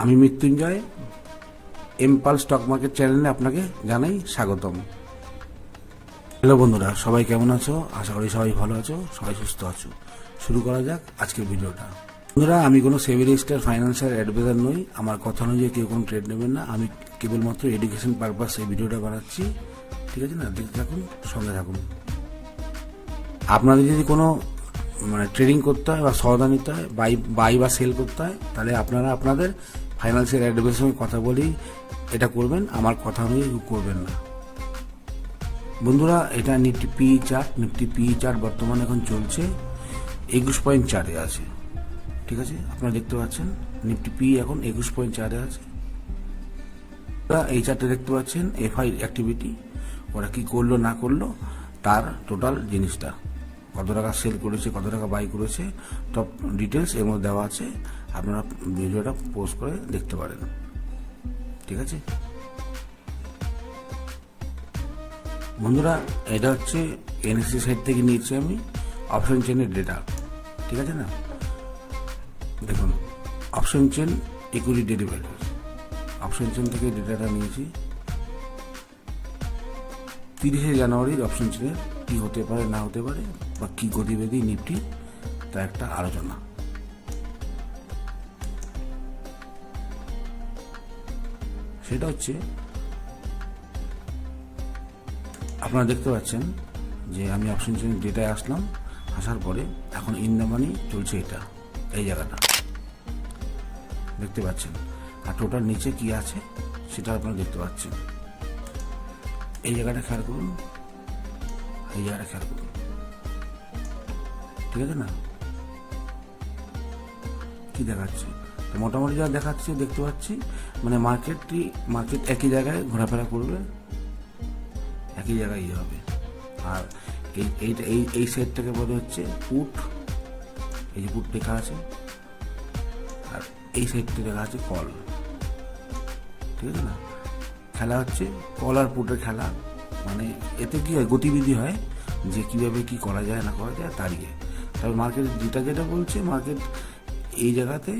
আমি Mrityunjay, এমপাল stock market চ্যানেলে আপনাকে জানাই স্বাগতম। হ্যালো বন্ধুরা, সবাই কেমন আছো? আশা করি সবাই ভালো আছো, সবাই সুস্থ আছো। শুরু করা যাক আজকের ভিডিওটা। বন্ধুরা, আমি কোনো সেভি রেজিস্টার ফাইন্যান্সিয়াল অ্যাডভাইজার নই। আমার কথা অনুযায়ী কেউ কোনো ট্রেড নেবেন না। আমি কেবলমাত্র এডুকেশন পারপাস এই ভিডিওটা বানাচ্ছি। ঠিক আছে না? দেখতে থাকুন, সঙ্গে থাকুন। আপনাদের যদি কোনো মানে ট্রেডিং করতে হয় বা সওদা নিতে হয় বাই বাই বা সেল করতে হয়, তাহলে আপনারা আপনাদের ফাইন্যান্সিয়াল অ্যাডভাইসের সঙ্গে কথা বলেই এটা করবেন, আমার কথা অনুযায়ী করবেন না। বন্ধুরা, এটা Nifty P chart Nifty P chart বর্তমানে এখন চলছে, একুশ পয়েন্ট চারে আছে। ঠিক আছে? আপনারা দেখতে পাচ্ছেন, নিফটি পি এখন একুশ পয়েন্ট চারে আছে। এই চার্টে দেখতে পাচ্ছেন এফআই অ্যাক্টিভিটি ওরা কি করল, না করল, তার টোটাল জিনিসটা। কত টাকা সেল করেছে, কত টাকা বাই করেছে সব ডিটেলস এর মধ্যে দেওয়া আছে। আপনারা ভিডিওটা পোস্ট করে দেখতে পারেন। ঠিক আছে? বন্ধুরা, এটা হচ্ছে এনএসসি সাইট থেকে নিয়েছি আমি অপশন চেনের ডেটা ঠিক আছে না? দেখুন option chain equity derivative option chain থেকে ডেটাটা নিয়েছি। তিরিশে জানুয়ারির অপশন চেনের কি হতে পারে, না হতে পারে, বা কি গতিবিধি নিফটি তা একটা আলোচনা। সেটা হচ্ছে, আপনারা দেখতে পাচ্ছেন যে আমি অপশন চেনের ডেটায় আসলাম, আসার পরে এখন ইন্দামানি চলছে এটা, এই জায়গাটা। দেখতে পাচ্ছেন। আর টোটাল নিচে কি আছে, সেটা আপনারা দেখতে পাচ্ছেন। এই জায়গাটা খেয়াল করুন, এই জায়গাটা খেয়াল করুন। ঠিক আছে না? কি দেখাচ্ছে? মোটামুটি যা দেখাচ্ছে, দেখতে পাচ্ছি মানে মার্কেটটি, মার্কেট একই জায়গায় ঘোরাফেরা করবে, একই জায়গায় ইয়ে হবে। আর এই এইটা এই এই সেটটাকে বলে হচ্ছে পুট, এই যে পুট লেখা আছে, আর এই সাইডটা লেখা আছে কল। ঠিক আছে না? খেলা হচ্ছে কল আর পুটের খেলা মানে এতে কি হয়, গতিবিধি হয়, যে কীভাবে কি করা যায় না করা যায়, তার ইয়ে। তবে মার্কেট যেটা যেটা বলছে, মার্কেট এই জায়গাতে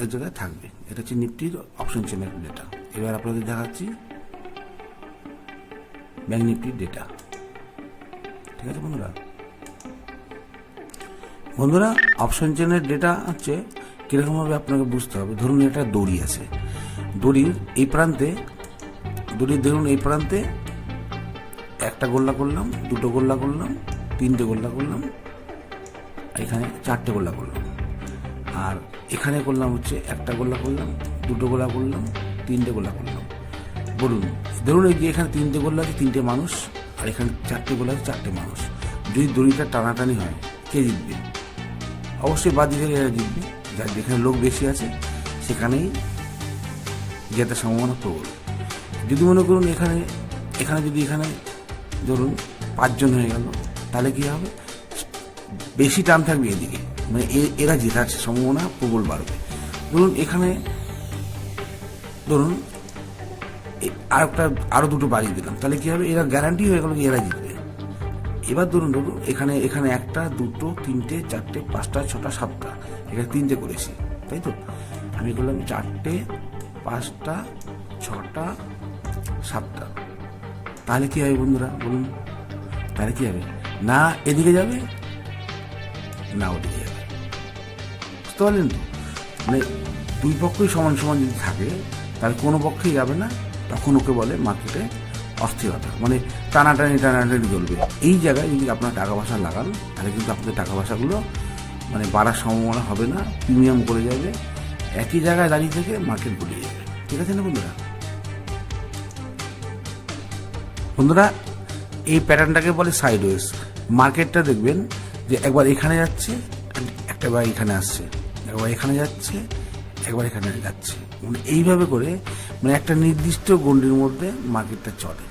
এক জায়গায় থাকবে। এটা হচ্ছে নিফটির অপশন চেনের ডেটা এবার আপনাদের দেখাচ্ছি ব্যাঙ্ক নিফটির ডেটা ঠিক আছে বন্ধুরা? বন্ধুরা অপশন চেনের ডেটা হচ্ছে কীরকমভাবে আপনাকে বুঝতে হবে। ধরুন এটা দড়ি আছে। দড়ির এই প্রান্তে, দড়ির ধরুন এই প্রান্তে একটা গোল্লা করলাম, দুটো গোল্লা করলাম, তিনটে গোল্লা করলাম, এখানে চারটে গোল্লা করলাম। আর এখানে করলাম হচ্ছে একটা গোল্লা করলাম, দুটো গোলা করলাম, তিনটে গোল্লা করলাম। বলুন, ধরুন এই যে এখানে তিনটে গোল্লা আছে, তিনটে মানুষ, আর এখানে চারটে গোলা আছে, চারটে মানুষ। যদি দড়িটা টানাটানি হয়, কে জিতবে? অবশ্যই বাদি থেকে এরা জিতবে, যার যেখানে লোক বেশি আছে, সেখানেই জেতার সম্ভাবনা প্রবল। যদি মনে করুন এখানে এখানে যদি এখানে ধরুন পাঁচজন হয়ে গেল, তাহলে কী হবে? বেশি টান থাকবে এদিকে। মানে এরা জেতার সম্ভাবনা প্রবল বাড়বে। ধরুন এখানে ধরুন আর একটা আরও দুটো বাড়িয়ে দিলাম তাহলে কি হবে? এরা গ্যারান্টি হয়ে গেল যে এরা জিতবে। এবার ধরুন ধরুন, এখানে এখানে একটা, দুটো, তিনটে, চারটে, পাঁচটা, ছটা, সাতটা, এখানে তিনটে করেছি, তাই তো? আমি করলাম চারটে, পাঁচটা, ছটা, সাতটা। তাহলে কি হবে বন্ধুরা? বলুন। তাহলে কি হবে? না এদিকে যাবে, না ওদিকে বুঝতে পারলেন তো মানে দুই পক্ষই সমান সমান যদি থাকে, তাহলে কোনো পক্ষেই যাবে না। তখন ওকে বলে মার্কেটে অস্থিরতা মানে টানাটানি টানাটানি চলবে। এই জায়গায় যদি আপনার টাকা পয়সা লাগান, তাহলে কিন্তু আপনাদের টাকা পয়সাগুলো মানে বাড়ার সম্ভাবনা হবে না, প্রিমিয়াম করে যাবে, একই জায়গায় দাঁড়িয়ে থেকে মার্কেট গুলিয়ে যাবে। ঠিক আছে না বন্ধুরা? বন্ধুরা, এই প্যাটার্নটাকে বলে সাইড ওয়েজ মার্কেটটা দেখবেন যে একবার এখানে যাচ্ছে, একটা এখানে আসছে। একবার এখানে যাচ্ছে একবার এখানে যাচ্ছে। মানে এইভাবে করে মানে একটা নির্দিষ্ট গণ্ডির মধ্যে মার্কেটটা চলে।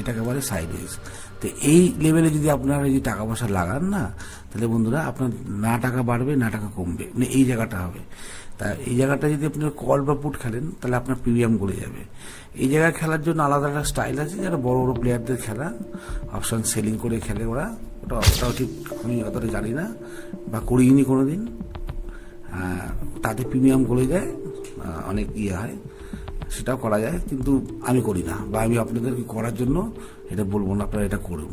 এটাকে বলে সাইড ওয়েজ তো এই লেভেলে যদি আপনারা যদি টাকা পয়সা লাগান না, তাহলে বন্ধুরা আপনার না টাকা বাড়বে, না টাকা কমবে। মানে এই জায়গাটা হবে। তা এই জায়গাটা যদি আপনি কল বা পুট খেলেন, তাহলে আপনার প্রিমিয়াম গড়ে যাবে। এই জায়গায় খেলার জন্য আলাদা একটা স্টাইল আছে যারা বড় বড় প্লেয়ারদের খেলা। অপশন সেলিং করে খেলে ওরা। ওটা ওটাও ঠিক আমি অতটা জানি না, বা করিনি কোনো দিন তাতে প্রিমিয়াম গলে যায় অনেক ইয়ে হয়, সেটাও করা যায়, কিন্তু আমি করি না বা আমি আপনাদেরকে করার জন্য এটা বলব না, আপনারা এটা করুন।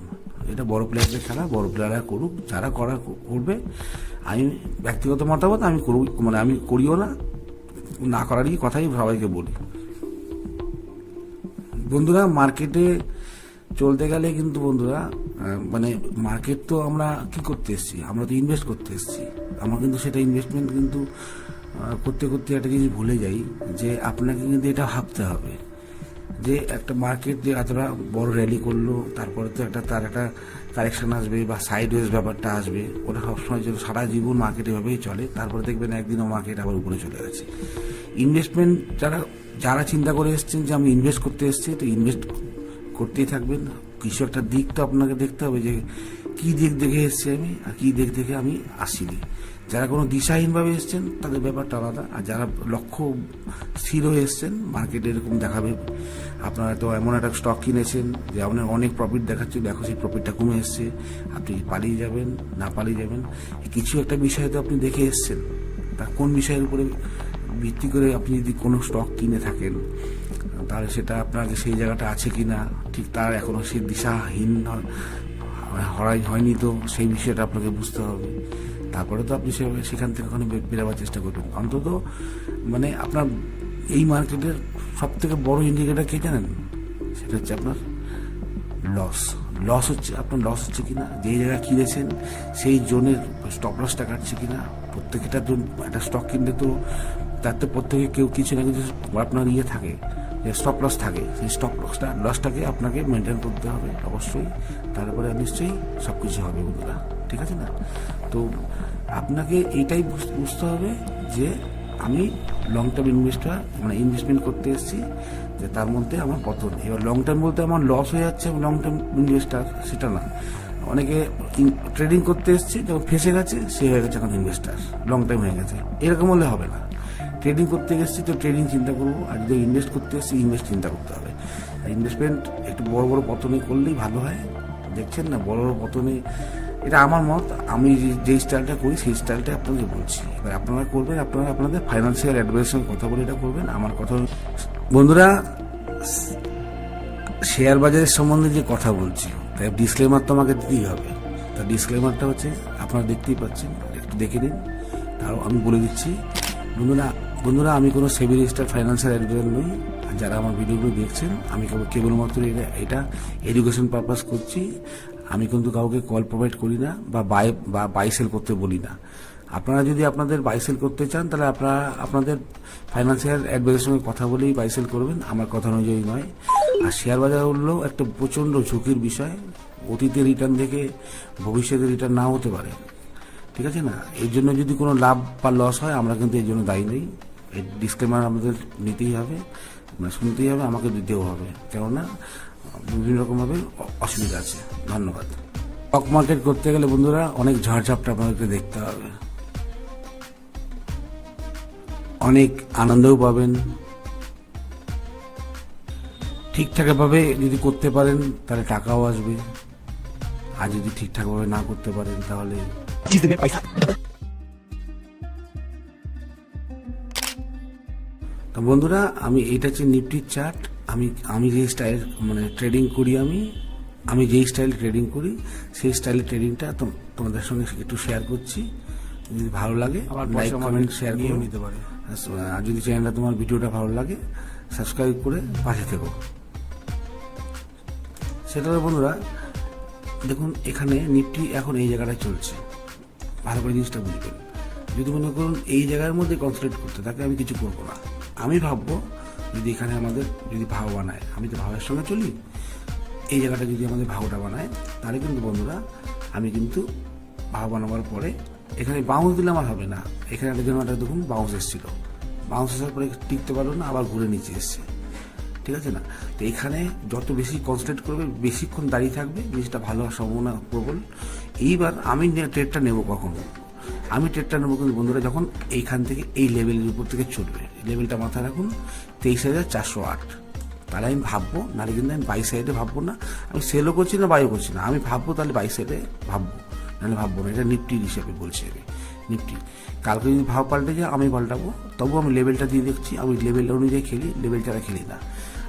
এটা বড় প্লেয়ারদের খেলা, বড় প্লেয়াররা করুক, যারা করা, করবে, আমি ব্যক্তিগত মতামত, আমি করব মানে আমি করিও না না করারই কথাই সবাইকে বলি। বন্ধুরা মার্কেটে চলতে গেলে কিন্তু বন্ধুরা মানে মার্কেট তো আমরা কি করতে এসেছি? আমরা তো ইনভেস্ট করতে এসেছি। আমরা কিন্তু সেটা ইনভেস্টমেন্ট কিন্তু করতে করতে একটা জিনিস ভুলে যাই, যে আপনাকে কিন্তু এটা ভাবতে হবে। যে একটা মার্কেট যে এতটা বড় র্যালি করল, তারপরে তো একটা তার একটা কারেকশন আসবে বা সাইড ব্যাপারটা আসবে, ওটা সবসময় যেন সারা জীবন মার্কেট এভাবেই চলে, তারপরে দেখবেন একদিনও মার্কেট আবার উপরে চলে গেছে। ইনভেস্টমেন্ট যারা যারা চিন্তা করে এসছেন যে আমি ইনভেস্ট করতে এসেছি, তো ইনভেস্ট করতেই থাকবেন। কিছু একটা দিক তো আপনাকে দেখতে হবে যে, কী দিক দেখে এসেছি আমি, আর কী দিক দেখে আমি আসিনি। যারা কোনো দিশাহীনভাবে এসছেন, তাদের ব্যাপারটা আলাদা। আর যারা লক্ষ্য স্থির হয়ে এসছেন মার্কেটে এরকম দেখাবে। আপনারা তো এমন একটা স্টক কিনেছেন যে আপনার অনেক প্রফিট দেখাচ্ছে, দেখো সেই প্রফিটটা কমে এসছে। আপনি পালিয়ে যাবেন, না পালিয়ে যাবেন। কিছু একটা বিষয় তো আপনি দেখে এসছেন। তা কোন বিষয়ের উপরে ভিত্তি করে আপনি যদি কোনো স্টক কিনে থাকেন, তাহলে সেটা আপনার সেই জায়গাটা আছে কি না ঠিক তার এখনও সেই দিশাহীন হরাই হয়নি তো, সেই বিষয়টা আপনাকে বুঝতে হবে। তারপরে তো আপনি সেখান থেকে ওখানে বেরোবার চেষ্টা করবেন। অন্তত মানে আপনার এই মার্কেটের সব থেকে বড় ইন্ডিকেটার কে জানেন? সেটা হচ্ছে আপনার লস লস হচ্ছে, আপনার লস হচ্ছে কিনা, যেই জায়গায় কিনেছেন, সেই জোনের স্টপ লসটা কাটছে কিনা, প্রত্যেকটা জন একটা স্টক কিনলে তো তার তো প্রত্যেকে কেউ কিছু না কিছু আপনার ইয়ে থাকে, যে স্টপ লস থাকে। সেই স্টপ লসটা লসটাকে আপনাকে মেনটেন করতে হবে, অবশ্যই। তারপরে নিশ্চয়ই সব কিছু হবে বন্ধুরা। ঠিক আছে না? তো আপনাকে এইটাই বুঝ- বুঝতে হবে যে আমি লং টার্ম ইনভেস্টার মানে ইনভেস্টমেন্ট করতে এসেছি, যে তার মধ্যে আমার পতন। এবার লং টার্ম বলতে আমার লস হয়ে যাচ্ছে লং টার্ম ইনভেস্টার সেটা না। অনেকে ট্রেডিং করতে এসছে, যখন ফেসে গেছে, সে হয়ে গেছে এখন ইনভেস্টার লং টাইম হয়ে গেছে। এরকম হলে হবে না। ট্রেডিং করতে এসেছি তো ট্রেডিং চিন্তা করব, আর যদি ইনভেস্ট করতে এসেছি ইনভেস্ট চিন্তা করতে হবে। ইনভেস্টমেন্ট একটু বড় বড় পতনে করলেই ভালো হয়। দেখছেন না? বড় পতনে এটা আমার মত, আমি যে- যে স্টাইলটা করি, সেই স্টাইলটা আপনাকে বলছি। এবার আপনারা করবেন, আপনারা আপনাদের ফাইন্যান্সিয়াল অ্যাডভাইসের কথা বলে এটা করবেন। আমার কথা বন্ধুরা শেয়ার বাজারের সম্বন্ধে যে কথা বলছি তাই ডিসক্লেমার তো আমাকে দিতেই হবে। তা ডিসক্লেমারটা হচ্ছে, আপনারা দেখতেই পাচ্ছেন, একটু দেখে নিন। তাও আমি বলে দিচ্ছি, বন্ধুরা বন্ধুরা, আমি কোনো সেভি রেজিস্টার ফাইন্যান্সিয়াল অ্যাডভাইজার নই। যারা আমার ভিডিওগুলো দেখছেন, আমি কেবলমাত্র এটা এটা এডুকেশন পারপাস করছি। আমি কিন্তু কাউকে কল প্রোভাইড করি না বা বাই বা বাই সেল করতে বলি না। আপনারা যদি আপনাদের বাইসেল করতে চান, তাহলে আপনারা, আপনাদের ফাইন্যান্সিয়াল অ্যাডভাইসের সঙ্গে কথা বলেই বাইসেল করবেন। আমার কথা অনুযায়ী নয়। আর শেয়ার বাজার হলো একটা প্রচণ্ড ঝুঁকির বিষয়। অতীতে রিটার্ন থেকে ভবিষ্যতে রিটার্ন নাও হতে পারে। ঠিক আছে না? এর জন্য যদি কোনো লাভ বা লস হয়, আমরা কিন্তু এর জন্য দায়ী নেই। ডিসক্লেমার আমাদের নিতেই হবে। মানে শুনতেই হবে, আমাকে দিতেও হবে। কেননা, বিভিন্ন রকমভাবে অসুবিধা আছে। ধন্যবাদ। স্টক মার্কেট করতে গেলে বন্ধুরা অনেক ঝড়ঝাপটা আপনাদেরকে দেখতে হবে। অনেক আনন্দও পাবেন। ঠিকঠাকভাবে যদি করতে পারেন, তাহলে টাকাও আসবে। আর যদি ঠিকঠাকভাবে না করতে পারেন, তাহলে বন্ধুরা আমি এটা হচ্ছে নিফটির চার্ট। আমি আমি যে স্টাইল মানে ট্রেডিং করি আমি আমি যেই স্টাইল ট্রেডিং করি সেই স্টাইলের ট্রেডিংটা তোমাদের সঙ্গে একটু শেয়ার করছি। যদি ভালো লাগে লাইক কমেন্ট শেয়ার করে। নিতে পারে। আর যদি চ্যানেলটা তোমার ভিডিওটা ভালো লাগে সাবস্ক্রাইব করে পাশে থেকো। সেটা বন্ধুরা দেখুন এখানে নিফটি এখন এই জায়গাটায় চলছে। ভালো করে জিনিসটা বুঝবেন যদি মনে করুন এই জায়গার মধ্যে কনসেন্ট্রেট করতে থাকে আমি কিছু করব না। আমি ভাববো যদি এখানে আমাদের যদি ভাও বানায়, আমি তো ভাবের সঙ্গে চলি। এই জায়গাটা যদি আমাদের ভাওটা বানায়, তাহলে কিন্তু বন্ধুরা, আমি কিন্তু ভাও বানাবার পরে এখানে বাউন্স দিলে আমার হবে না। এখানে একটা যেন দেখুন বাউন্স এসেছিল। বাউন্স আসার পরে টিকতে পারল না, আবার ঘুরে নিচে এসছে। ঠিক আছে না? তো এখানে যত বেশি কনসেন্ট্রেট করবে, বেশিক্ষণ দাঁড়িয়ে থাকবে, জিনিসটা ভালো হওয়ার সম্ভাবনা প্রবল। এইবার আমি ট্রেডটা নেব কখন। আমি ট্রেডটা নেব কিন্তু বন্ধুরা, যখন এইখান থেকে এই লেভেলের উপর থেকে চলবে লেভেলটা মাথায় রাখুন, তেইশ হাজার চারশো আট। তাহলে আমি ভাববো, নাহলে কিন্তু আমি বাই সাইডে ভাববো না। আমি সেলও করছি না, বাইও করছি না। আমি ভাববো তাহলে বাই সাইডে ভাববো, নাহলে ভাববো না। এটা নিফটির হিসেবে বলছি আমি, নিফটি। কালকে যদি ভাব পাল্টে যায়, আমি পাল্টাবো। তবু আমি লেভেলটা দিয়ে দেখছি, আমি লেভেল অনুযায়ী খেলি লেভেল ছাড়া খেলি না।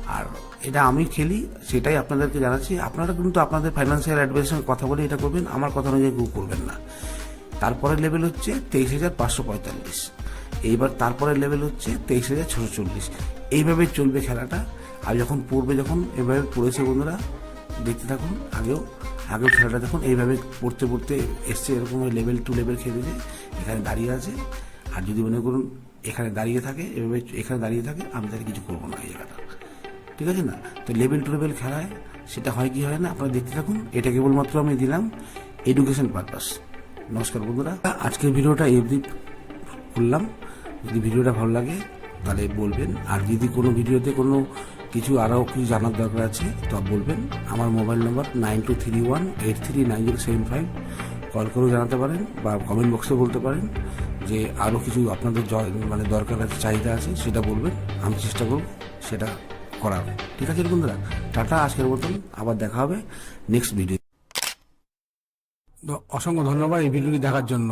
আর এটা আমি খেলি, সেটাই আপনাদেরকে জানাচ্ছি। আপনারা কিন্তু আপনাদের ফাইন্যান্সিয়াল অ্যাডভাইসের কথা বলে এটা করবেন, আমার কথা অনুযায়ী করবেন না। তারপরে লেভেল হচ্ছে তেইশ হাজার পাঁচশো পঁয়তাল্লিশ। এইবার তারপরে লেভেল হচ্ছে তেইশ হাজার ছশো চল্লিশ। এইভাবে চলবে খেলাটা। আর যখন পড়বে, যখন এভাবে পড়েছে বন্ধুরা, দেখতে থাকুন, আগেও আগেও খেলাটা দেখুন, এইভাবে পড়তে পড়তে এসছে এরকম লেভেল টু লেভেল খেলেছে, এখানে দাঁড়িয়ে আছে। আর যদি মনে করুন এখানে দাঁড়িয়ে থাকে, এভাবে এখানে দাঁড়িয়ে থাকে, আমি তাহলে কিছু করব না এই জায়গাটা। ঠিক আছে না? তো লেভেল টু লেভেল খেলায় সেটা হয় কি হয় না, আপনারা দেখতে থাকুন, এটা কেবলমাত্র আমি দিলাম এডুকেশন পারপাস নমস্কার বন্ধুরা। আজকের ভিডিওটা অবধি করলাম। যদি ভিডিওটা ভালো লাগে, তাহলে বলবেন। আর যদি কোনো ভিডিওতে কোনো কিছু আরও কিছু জানার দরকার আছে, তো বলবেন। আমার mobile number nine two three one, eight three nine zero seven five. Call করেও জানাতে পারেন বা কমেন্ট বক্সে বলতে পারেন যে আরও কিছু আপনাদের মানে দরকার আছে, চাহিদা আছে, সেটা বলবেন। আমি চেষ্টা করব সেটা করার। ঠিক আছে বন্ধুরা? টাটা, আজকের মতন। আবার দেখা হবে নেক্সট ভিডিও অসংখ্য ধন্যবাদ এই ভিডিওটি দেখার জন্য।